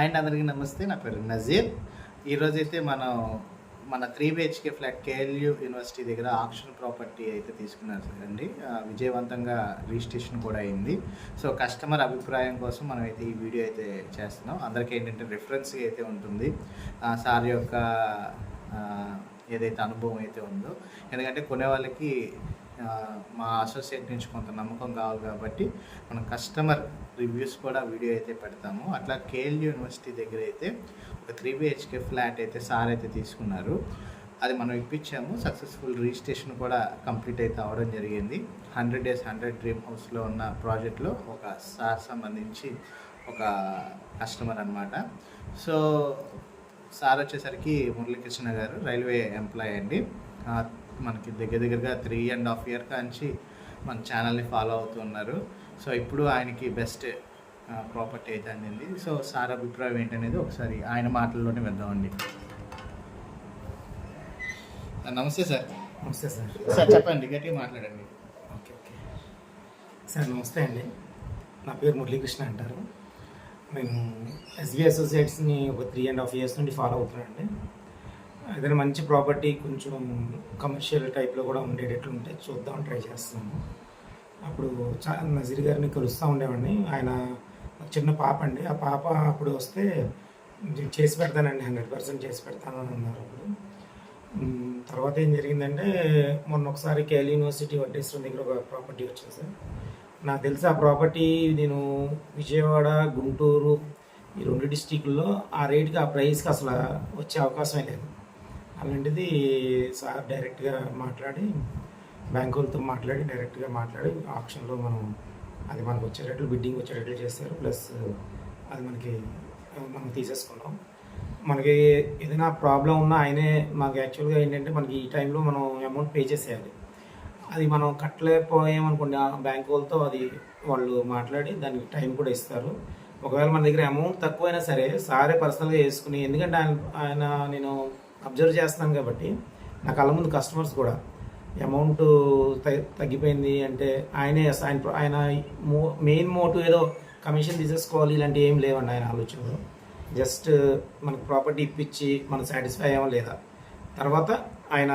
And అందరికీ నమస్తే నా పేరు నజీర్. ఈరోజైతే మనం మన three BHK flat KLU university దగ్గర ఆక్షన్ ప్రాపర్టీ అయితే తీసుకున్నారు అండి విజయవంతంగా రిజిస్ట్రేషన్ కూడా అయింది. సో కస్టమర్ అభిప్రాయం కోసం మనం అయితే ఈ వీడియో అయితే చేస్తున్నాం. అందరికీ ఏంటంటే రిఫరెన్స్ అయితే ఉంటుంది. సార్ యొక్క ఏదైతే అనుభవం అయితే ఉందో. ఎందుకంటే కొనే వాళ్ళకి మా అసోసియేట్ నుంచి కొంత నమ్మకం కావాలి కాబట్టి మనం కస్టమర్ రివ్యూస్ కూడా వీడియో అయితే పెడతాము. అట్లా కేఎల్ యూనివర్సిటీ దగ్గర అయితే ఒక త్రీ బిహెచ్కే ఫ్లాట్ అయితే సార్ అయితే తీసుకున్నారు. అది మనం ఇప్పించాము. సక్సెస్ఫుల్ రిజిస్ట్రేషన్ కూడా కంప్లీట్ అయితే అవడం జరిగింది. హండ్రెడ్ డేస్ హండ్రెడ్ డ్రీమ్ హౌస్లో ఉన్న ప్రాజెక్ట్లో ఒక సార్ సంబంధించి ఒక కస్టమర్ అనమాట సో సార్ వచ్చేసరికి మురళీకృష్ణ గారు రైల్వే ఎంప్లాయ్ అండి. మనకి దగ్గర దగ్గరగా త్రీ అండ్ హాఫ్ ఇయర్ కాంచి మన ఛానల్ని ఫాలో అవుతున్నారు సో ఇప్పుడు ఆయనకి బెస్ట్ ప్రాపర్టీ అయితే అందింది. సో సార్ అభిప్రాయం ఏంటనేది ఒకసారి ఆయన మాటల్లోనే విద్దామండి నమస్తే సార్. నమస్తే సార్. సార్ చెప్పండి గట్టిగా మాట్లాడండి. Okay okay. సార్ నమస్తే అండి. నా పేరు మురళీకృష్ణ అంటారు. మేము ఎస్బీ అసోసియేట్స్ని ఒక త్రీ అండ్ హాఫ్ ఇయర్స్ నుండి ఫాలో అవుతున్నానండి. ఏదైనా మంచి ప్రాపర్టీ కొంచెం కమర్షియల్ టైప్లో కూడా ఉండేటట్లు ఉంటే చూద్దాం ట్రై చేస్తున్నాము అప్పుడు నజీర్ గారిని కలుస్తూ ఉండేవాడిని. ఆయన చిన్న పాప అండి. ఆ పాప అప్పుడు వస్తే చేసి పెడతానండి హండ్రెడ్ పర్సెంట్ చేసి పెడతాను అని అన్నారు అప్పుడు. తర్వాత ఏం జరిగిందంటే మొన్న ఒకసారి కేఎల్ యూనివర్సిటీ వడ్డేశ్వరం దగ్గర ఒక ప్రాపర్టీ వచ్చింది సార్. నాకు తెలిసి ఆ ప్రాపర్టీ నేను విజయవాడ గుంటూరు ఈ రెండు డిస్టిక్ల్లో ఆ రేట్కి ఆ ప్రైస్కి అసలు వచ్చే అవకాశమే లేదు. అలాంటిది సార్ డైరెక్ట్గా మాట్లాడి బ్యాంక్ వాళ్ళతో మాట్లాడి డైరెక్ట్గా మాట్లాడి ఆప్షన్లో మనం అది మనకు వచ్చేటట్లు బిడ్డింగ్ వచ్చేటట్లు చేస్తారు. ప్లస్ అది మనకి మనం తీసేసుకున్నాం. మనకి ఏదైనా ప్రాబ్లం ఉన్నా ఆయనే మాకు యాక్చువల్గా ఏంటంటే మనకి ఈ టైంలో మనం అమౌంట్ పే చేసేయాలి. అది మనం కట్టలేకపోయామనుకోండి ఆ బ్యాంక్ వాళ్ళతో అది వాళ్ళు మాట్లాడి దానికి టైం కూడా ఇస్తారు. ఒకవేళ మన దగ్గర అమౌంట్ తక్కువైనా సరే సారే పర్సనల్గా వేసుకుని ఎందుకంటే ఆయన ఆయన నేను అబ్జర్వ్ చేస్తున్నాను కాబట్టి నా కళ్ళ ముందు కస్టమర్స్ కూడా అమౌంట్ తగ్గిపోయింది అంటే ఆయనే ఆయన ఆయన మెయిన్ మోటివ్ ఏదో కమిషన్ తీసేసుకోవాలి ఇలాంటివి ఏం లేవండి ఆయన ఆలోచనలో. జస్ట్ మనకు ప్రాపర్టీ ఇప్పించి మనం సాటిస్ఫై అయ్యామో లేదా? తర్వాత ఆయన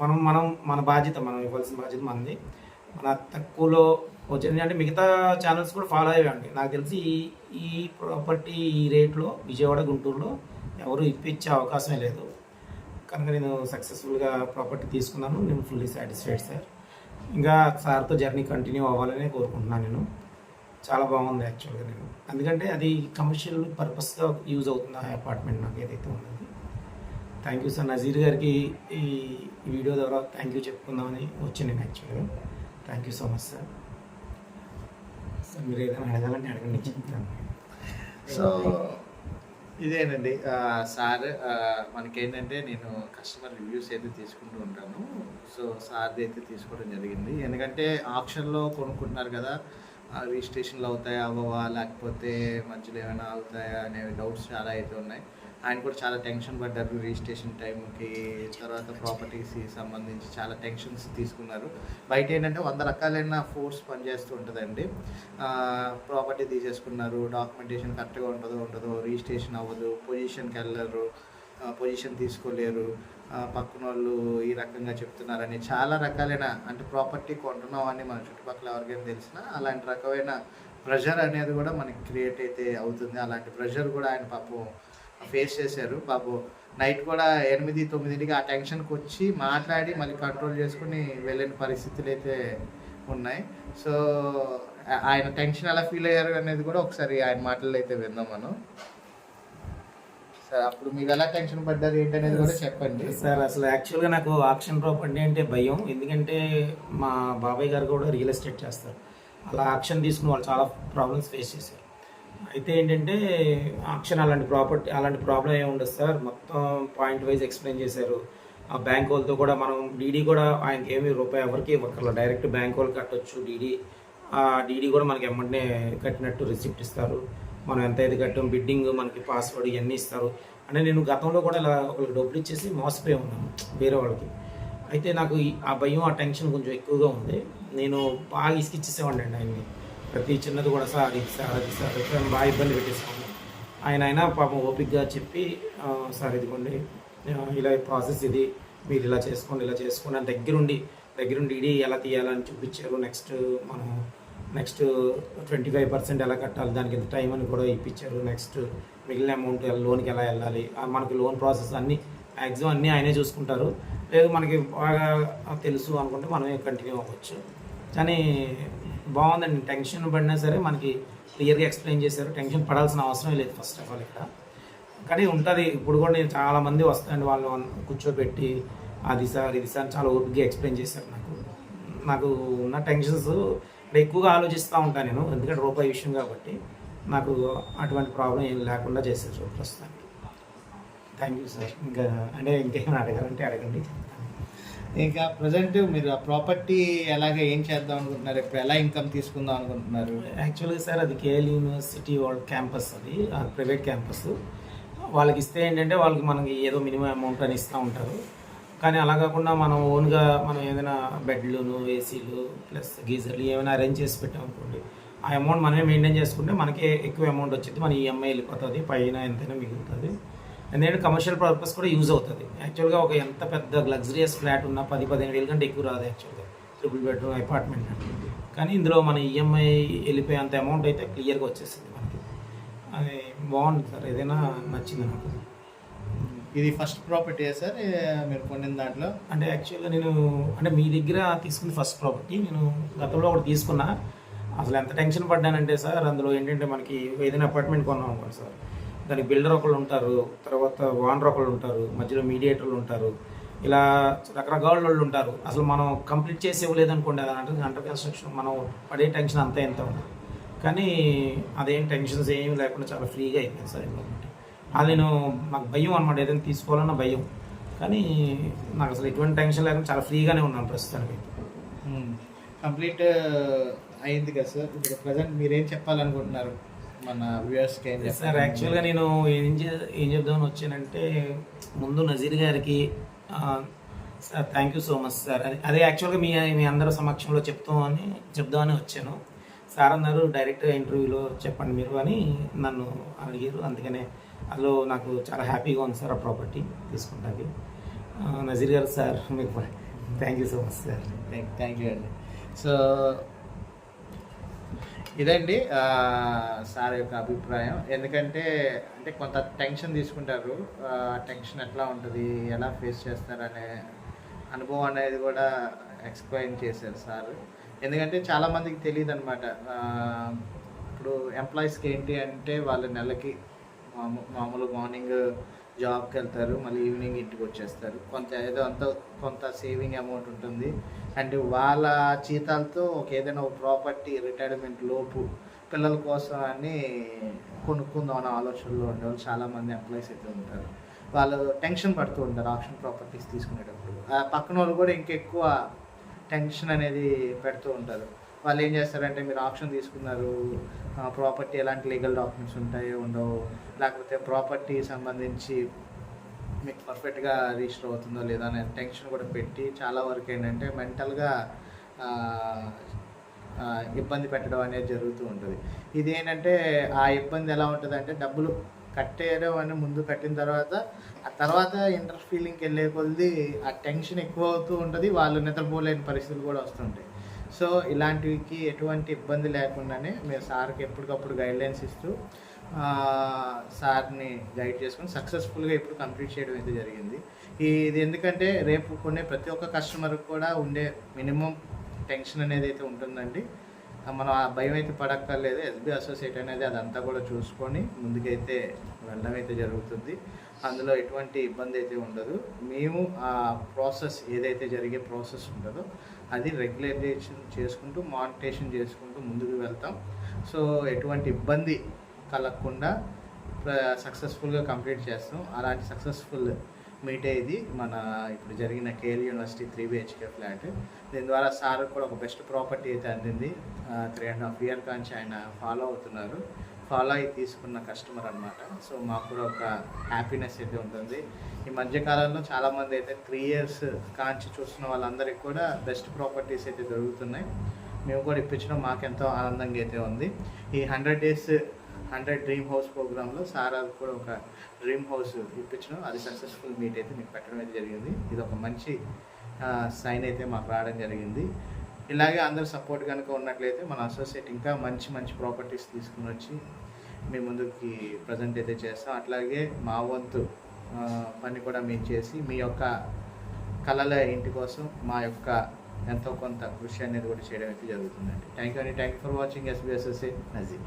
మనం మనం మన బాధ్యత మనం ఇవ్వాల్సిన బాధ్యత మనది. మన తక్కువలో వచ్చింది అంటే మిగతా ఛానల్స్ కూడా ఫాలో అయ్యాయండి. నాకు తెలిసి ఈ ఈ ప్రాపర్టీ ఈ రేట్లో విజయవాడ గుంటూరులో ఎవరు ఇప్పించే అవకాశమే లేదు. కనుక నేను సక్సెస్ఫుల్గా ప్రాపర్టీ తీసుకున్నాను. నేను ఫుల్లీ సాటిస్ఫైడ్ సార్ ఇంకా సార్తో జర్నీ కంటిన్యూ అవ్వాలని కోరుకుంటున్నాను నేను. చాలా బాగుంది యాక్చువల్గా నేను. ఎందుకంటే అది కమర్షియల్ పర్పస్గా యూజ్ అవుతుంది ఆ అపార్ట్మెంట్ నాకు ఏదైతే ఉన్నది థ్యాంక్ యూ సార్ నజీర్ గారికి ఈ వీడియో ద్వారా థ్యాంక్ యూ చెప్పుకుందామని వచ్చాను నేను actually. Thank you so much sir sir మీరు ఏదైనా అడగాలంటే అడగండి చెప్తాను. సో ఇదేనండి. సార్ మనకేంటంటే నేను కస్టమర్ రివ్యూస్ అయితే తీసుకుంటూ ఉంటాను. సో సార్ది అయితే తీసుకోవడం జరిగింది. ఎందుకంటే ఆప్షన్లో కొనుక్కుంటున్నారు కదా రిజిస్ట్రేషన్లు అవుతాయా అవ్వవా లేకపోతే మధ్యలో ఏమైనా అవుతాయా అనే డౌట్స్ చాలా అయితే ఉన్నాయి. ఆయన కూడా చాలా టెన్షన్ పడ్డారు రిజిస్ట్రేషన్ టైంకి తర్వాత ప్రాపర్టీస్కి సంబంధించి చాలా టెన్షన్స్ తీసుకున్నారు. బయట ఏంటంటే వంద రకాలైన ఫోర్స్ పనిచేస్తూ ఉంటుందండి. ప్రాపర్టీ తీసేసుకున్నారు డాక్యుమెంటేషన్ కరెక్ట్గా ఉంటుందో ఉండదో రిజిస్ట్రేషన్ అవ్వదు పొజిషన్కి వెళ్ళరు పొజిషన్ తీసుకోలేరు పక్కన వాళ్ళు ఈ రకంగా చెప్తున్నారని చాలా రకాలైన అంటే ప్రాపర్టీ కొంటున్నాం అని మన చుట్టుపక్కల ఎవరికైనా తెలిసినా అలాంటి రకమైన ప్రెషర్ అనేది కూడా మనకి క్రియేట్ అయితే అవుతుంది. అలాంటి ప్రెషర్ కూడా ఆయన పాపం ఫేస్ చేశారు. పాపం నైట్ కూడా ఎనిమిది తొమ్మిదింటికి ఆ టెన్షన్కి వచ్చి మాట్లాడి మళ్ళీ కంట్రోల్ చేసుకుని వెళ్ళిన పరిస్థితులు అయితే ఉన్నాయి. సో ఆయన టెన్షన్ ఎలా ఫీల్ అయ్యారు అనేది కూడా ఒకసారి ఆయన మాటల్లో అయితే విందాం మనం. సార్ అప్పుడు మీరు ఎలా టెన్షన్ పడ్డారు ఏంటనేది కూడా చెప్పండి. సార్ అసలు యాక్చువల్గా నాకు ఆక్షన్ ప్రాపర్టీ అంటే భయం. ఎందుకంటే మా బాబాయ్ గారు కూడా రియల్ ఎస్టేట్ చేస్తారు. అలా ఆక్షన్ తీసుకుని వాళ్ళు చాలా ప్రాబ్లమ్స్ ఫేస్ చేశారు. అయితే ఏంటంటే ఆక్షన్ అలాంటి ప్రాపర్టీ అలాంటి ప్రాబ్లం ఏమి ఉండదు సార్. మొత్తం పాయింట్ వైజ్ ఎక్స్ప్లెయిన్ చేశారు. ఆ బ్యాంక్ వాళ్ళతో కూడా మనం డీడీ కూడా ఆయనకి ఏమి రూపాయి ఎవరికి ఇవ్వక్కర్లా. డైరెక్ట్ బ్యాంక్ వాళ్ళు కట్టొచ్చు. డీడీ ఆ డీడీ కూడా మనకి ఎమ్మటనే కట్టినట్టు రిసిప్ట్ ఇస్తారు. మనం ఎంత అయితే కట్టాం బిడ్డింగ్ మనకి పాస్వర్డ్ ఇవన్నీ ఇస్తారు. అంటే నేను గతంలో కూడా ఇలా వాళ్ళకి డబ్బులు ఇచ్చేసి మోసపోయి ఉన్నాను వేరే వాళ్ళకి. అయితే నాకు ఆ భయం ఆ టెన్షన్ కొంచెం ఎక్కువగా ఉంది. నేను బాగా ఇసుకిచ్చేసేవాడిని అండి ఆయన్ని. ప్రతి చిన్నది కూడా సార్ ఇది సార్ అది సార్ అని బాగా ఇబ్బంది పెట్టేసేవాడిని ఆయన అయినా పాపం ఓపిక్గా చెప్పి సార్ ఇదిగోండి ఇలా ప్రాసెస్ ఇది మీరు ఇలా చేసుకోండి ఇలా చేసుకోండి అని దగ్గరుండి దగ్గరుండి ఇడి ఎలా తీయాలని చూపించారు. నెక్స్ట్ మనం నెక్స్ట్ ట్వంటీ ఫైవ్ పర్సెంట్ ఎలా కట్టాలి దానికి ఎంత టైం అని కూడా ఇప్పించారు. నెక్స్ట్ మిగిలిన అమౌంట్ లోన్కి ఎలా వెళ్ళాలి మనకి లోన్ ప్రాసెస్ అన్నీ మ్యాక్సిమం అన్నీ ఆయనే చూసుకుంటారు. లేదు మనకి బాగా తెలుసు అనుకుంటే మనమే కంటిన్యూ అవ్వచ్చు. కానీ బాగుందండి. టెన్షన్ పడినా సరే మనకి క్లియర్గా ఎక్స్ప్లెయిన్ చేశారు. టెన్షన్ పడాల్సిన అవసరం లేదు ఫస్ట్ ఆఫ్ ఆల్ ఇక్కడ. కానీ ఉంటుంది. ఇప్పుడు కూడా నేను చాలా మంది వస్తాయండి వాళ్ళు కూర్చోబెట్టి అది సార్ ఇది సార్ చాలా ఓపిక్గా ఎక్స్ప్లెయిన్ చేశారు నాకు. నాకు ఉన్న టెన్షన్స్ ఎక్కువగా ఆలోచిస్తూ ఉంటాను నేను. ఎందుకంటే రూపాయి విషయం కాబట్టి నాకు అటువంటి ప్రాబ్లం ఏం లేకుండా చేశారు ప్రస్తుతానికి. Thank you sir. ఇంకా అంటే ఇంకేమైనా అడగాలంటే అడగండి. ఇంకా ప్రజెంట్ మీరు ఆ ప్రాపర్టీ ఎలాగ ఏం చేద్దాం అనుకుంటున్నారు? ఇప్పుడు ఎలా ఇన్కమ్ తీసుకుందాం అనుకుంటున్నారు? యాక్చువల్గా సార్ అది కేఎల్ యూనివర్సిటీ వాళ్ళ క్యాంపస్ అది ప్రైవేట్ క్యాంపస్ వాళ్ళకి ఇస్తే ఏంటంటే వాళ్ళకి మనకి ఏదో మినిమం అమౌంట్ అని ఇస్తూ ఉంటారు. కానీ అలా కాకుండా మనం ఓన్గా మనం ఏదైనా బెడ్లును ఏసీలు ప్లస్ గీజర్లు ఏమైనా అరేంజ్ చేసి పెట్టామనుకోండి ఆ అమౌంట్ మనమే మెయింటైన్ చేసుకుంటే మనకే ఎక్కువ అమౌంట్ వచ్చింది. మన ఈఎంఐ వెళ్ళిపోతుంది పైన ఎంతైనా మిగులుతుంది. ఎందుకంటే కమర్షియల్ పర్పస్ కూడా యూజ్ అవుతుంది. యాక్చువల్గా ఒక ఎంత పెద్ద లగ్జరియస్ ఫ్లాట్ ఉన్నా పది పదిహేను వేల కంటే ఎక్కువ రాదు యాక్చువల్గా ట్రిపుల్ బెడ్రూమ్ అపార్ట్మెంట్ అంటే. కానీ ఇందులో మన ఈఎంఐ వెళ్ళిపోయేంత అమౌంట్ అయితే క్లియర్గా వచ్చేసింది మనకి. అది బాగుంది సార్. ఏదైనా నచ్చింది నాకు. ఇది ఫస్ట్ ప్రాపర్టీ సార్? మీరు కొనిన దాంట్లో? అంటే యాక్చువల్గా నేను అంటే మీ దగ్గర తీసుకున్న ఫస్ట్ ప్రాపర్టీ నేను గతంలో ఒకటి తీసుకున్నా. అసలు ఎంత టెన్షన్ పడ్డానంటే సార్ అందులో ఏంటంటే మనకి ఏదైనా అపార్ట్మెంట్ కొన్నాం అనుకోండి సార్. దానికి బిల్డర్ ఒకళ్ళు ఉంటారు తర్వాత ఓనర్ ఒకళ్ళు ఉంటారు మధ్యలో మీడియేటర్లు ఉంటారు. ఇలా రకరకాల వాళ్ళు ఉంటారు. అసలు మనం కంప్లీట్ చేసి ఇవ్వలేదనుకోండి అది అంటే అండర్ కన్స్ట్రక్షన్ మనం పడే టెన్షన్ అంతా ఎంత ఉంది. కానీ అదేం టెన్షన్స్ ఏమి లేకుండా చాలా ఫ్రీగా అయిపోయింది సార్ ఇంకొకటి అది నేను నాకు భయం అనమాట ఏదైనా తీసుకోవాలన్న భయం. కానీ నాకు అసలు ఎటువంటి టెన్షన్ లేకుండా చాలా ఫ్రీగానే ఉన్నాను ప్రస్తుతానికి. కంప్లీట్ అయింది కదా సార్. ఇప్పుడు ప్రజెంట్ మీరేం చెప్పాలనుకుంటున్నారు? మన వ్యూవర్స్కి ఏం సార్ యాక్చువల్గా నేను ఏం చే ఏం చెప్దామని వచ్చానంటే ముందు నజీర్ గారికి sir thank you so much sir అదే అదే యాక్చువల్గా మీ మీ అందరి సమక్షంలో చెప్తామని చెప్దామని వచ్చాను. సార్ అన్నారు డైరెక్ట్గా ఇంటర్వ్యూలో చెప్పండి మీరు అని నన్ను అడిగారు. అందుకనే అందులో నాకు చాలా హ్యాపీగా ఉంది సార్ ఆ ప్రాపర్టీ తీసుకుంటాకి నజీర్ గారు సార్ మీకు thank you so much sir thank you అండి. సో ఇదండి సార్ యొక్క అభిప్రాయం. ఎందుకంటే అంటే కొంత టెన్షన్ తీసుకుంటారు. టెన్షన్ ఎట్లా ఉంటుంది ఎలా ఫేస్ చేస్తారనే అనుభవం అనేది కూడా ఎక్స్ప్లెయిన్ చేశారు సార్. ఎందుకంటే చాలామందికి తెలియదు అనమాట ఇప్పుడు ఎంప్లాయీస్కి ఏంటి అంటే వాళ్ళ నెలకి మామూ మామూలు మార్నింగ్ జాబ్కి వెళ్తారు మళ్ళీ ఈవినింగ్ ఇంటికి వచ్చేస్తారు కొంత ఏదో అంత కొంత సేవింగ్ అమౌంట్ ఉంటుంది. అండ్ వాళ్ళ జీతాలతో ఒక ఏదైనా ఒక ప్రాపర్టీ రిటైర్మెంట్ లోపు పిల్లల కోసం అని కొనుక్కుందాం అనే ఆలోచనలో ఉండేవాళ్ళు చాలామంది ఎంప్లాయీస్ అయితే ఉంటారు. వాళ్ళు టెన్షన్ పడుతూ ఉంటారు ఆప్షన్ ప్రాపర్టీస్ తీసుకునేటప్పుడు. పక్కన వాళ్ళు కూడా ఇంకెక్కువ టెన్షన్ అనేది పెడుతూ ఉంటారు. వాళ్ళు ఏం చేస్తారంటే మీరు ఆప్షన్ తీసుకున్నారు ప్రాపర్టీ ఎలాంటి లీగల్ డాక్యుమెంట్స్ ఉంటాయో ఉండవు లేకపోతే ప్రాపర్టీ సంబంధించి మీకు పర్ఫెక్ట్గా రిజిస్టర్ అవుతుందో లేదా అనే టెన్షన్ కూడా పెట్టి చాలా వరకు ఏంటంటే మెంటల్గా ఇబ్బంది పెట్టడం అనేది జరుగుతూ ఉంటుంది. ఇది ఏంటంటే ఆ ఇబ్బంది ఎలా ఉంటుంది అంటే డబ్బులు కట్టేయడం అని ముందు కట్టిన తర్వాత ఆ తర్వాత ఇంటర్ ఫీలింగ్కి వెళ్ళే కొద్దీ ఆ టెన్షన్ ఎక్కువ అవుతూ ఉంటుంది వాళ్ళు నిద్రపోలేని పరిస్థితులు కూడా వస్తుంటాయి. సో ఇలాంటివికి ఎటువంటి ఇబ్బంది లేకుండానే మేము సార్కి ఎప్పటికప్పుడు గైడ్లైన్స్ ఇస్తూ సార్ని గైడ్ చేసుకొని సక్సెస్ఫుల్గా ఇప్పుడు కంప్లీట్ చేయడం అయితే జరిగింది. ఇది ఎందుకంటే రేపు కొనే ప్రతి ఒక్క కస్టమర్కి కూడా ఉండే మినిమం టెన్షన్ అనేది అయితే ఉంటుందండి. మనం ఆ భయం అయితే పడక్కర్లేదు ఎస్బీ అసోసియేట్ అనేది అదంతా కూడా చూసుకొని ముందుకైతే వెళ్ళడం అయితే జరుగుతుంది. అందులో ఎటువంటి ఇబ్బంది అయితే ఉండదు. మేము ఆ ప్రాసెస్ ఏదైతే జరిగే ప్రాసెస్ ఉంటుందో అది రెగ్యులేషన్ చేసుకుంటూ మానిటేషన్ చేసుకుంటూ ముందుకు వెళ్తాం. సో ఎటువంటి ఇబ్బంది కలగకుండా సక్సెస్ఫుల్గా కంప్లీట్ చేస్తాం. అలాంటి సక్సెస్ఫుల్ మీటే ఇది మన ఇప్పుడు జరిగిన KL university three BHK flat. దీని ద్వారా సార్ కూడా ఒక బెస్ట్ ప్రాపర్టీ అయితే అందింది. త్రీ అండ్ హాఫ్ ఇయర్ కాంచి ఆయన ఫాలో అవుతున్నారు. ఫాలో అయి తీసుకున్న కస్టమర్ అనమాట సో మాకు కూడా ఒక హ్యాపీనెస్ అయితే ఉంటుంది. ఈ మధ్యకాలంలో చాలామంది అయితే త్రీ ఇయర్స్ కాంచి చూస్తున్న వాళ్ళందరికీ కూడా బెస్ట్ ప్రాపర్టీస్ అయితే దొరుకుతున్నాయి. మేము కూడా ఇప్పించడం మాకెంతో ఆనందంగా అయితే ఉంది. ఈ hundred days hundred dream house ప్రోగ్రాంలో సారా కూడా ఒక డ్రీమ్ హౌస్ ఇప్పించడం. అది సక్సెస్ఫుల్ మీట్ అయితే మీకు పెట్టడం అయితే జరిగింది. ఇది ఒక మంచి సైన్ అయితే మాకు రావడం జరిగింది. ఇలాగే అందరు సపోర్ట్ కనుక ఉన్నట్లయితే మన అసోసియేట్ ఇంకా మంచి మంచి ప్రాపర్టీస్ తీసుకుని వచ్చి మీ ముందుకి ప్రజెంట్ అయితే చేస్తాం. అట్లాగే మా వంతు పని కూడా మేము చేసి మీ యొక్క కళల ఇంటి కోసం మా యొక్క ఎంతో కొంత కృషి అనేది కూడా చేయడం అయితే జరుగుతుందండి. థ్యాంక్ యూ అండి. Thank you for watching SB associate Nazeer.